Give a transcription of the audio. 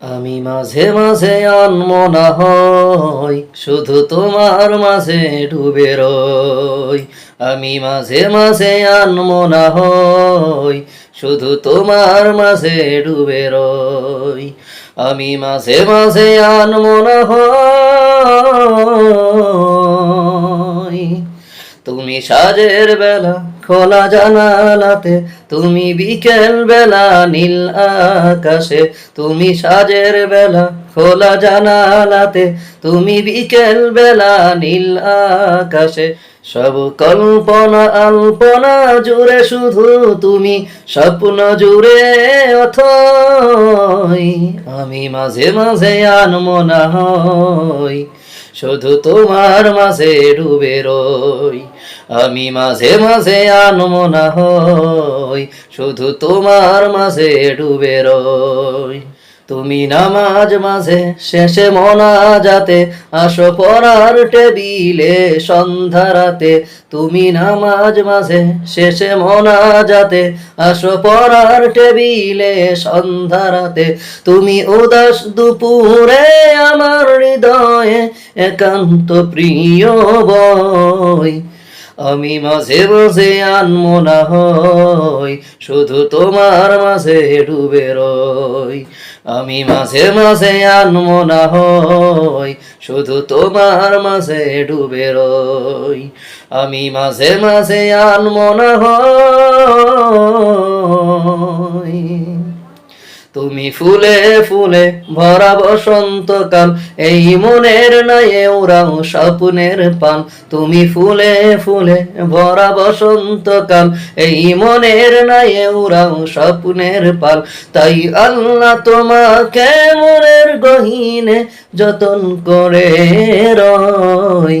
আমি মাঝে মাঝে আনমনা হই, শুধু তোমার মাঝে ডুবে রই। আমি মাঝে মাঝে আনমনা হই, শুধু তোমার মাঝে ডুবে রই। আমি মাঝে মাঝে আনমনা হই। তুমি সাজের বেলা খোলা জানালাতে, তুমি বিকেল বেলা নীল আকাশে, তুমি সাজের বেলা খোলা জানালাতে, তুমি বিকেল বেলা নীল আকাশে। সব কল্পনা আল্পনা জুড়ে শুধু তুমি, স্বপ্ন জুড়ে অথই, আমি মাঝে মাঝে আনমনা হই, শুধু তোমার মাঝে ডুবে রই, আমি মাঝে মাঝে আনমনা হই, শুধু তোমার মাঝে ডুবে রই। তুমি নামাজ মাঝে শেষে মনা যাতে আসো পড়ার টেবিলে সন্ধ্যারাতে তুমি নামাজ মাঝে শেষে মনা যাতে আসো পড়ার টেবিলে সন্ধ্যারাতে তুমি উদাস দুপুরে আমার হৃদয়ে একান্ত প্রিয় বই। আমি মাঝে মাঝে আনমনা হই, শুধু তোমার মাঝে ডুবে রই। আমি মাঝে মাঝে আনমনা হই, শুধু তোমার মাঝে ডুবে রই। আমি মাঝে মাঝে আনমনা হই। তুমি ফুলে ফুলে ভরা বসন্তকাল, এই মনের নয়ে ওরাও স্বপ্নের পান তুমি ফুলে ফুলে ভরা বসন্তকাল, এই মনের নয়ে ওরাও স্বপ্নের পাল। তাই আল্লাহ তোমাকে মনের গহীনে যতন করে রয়।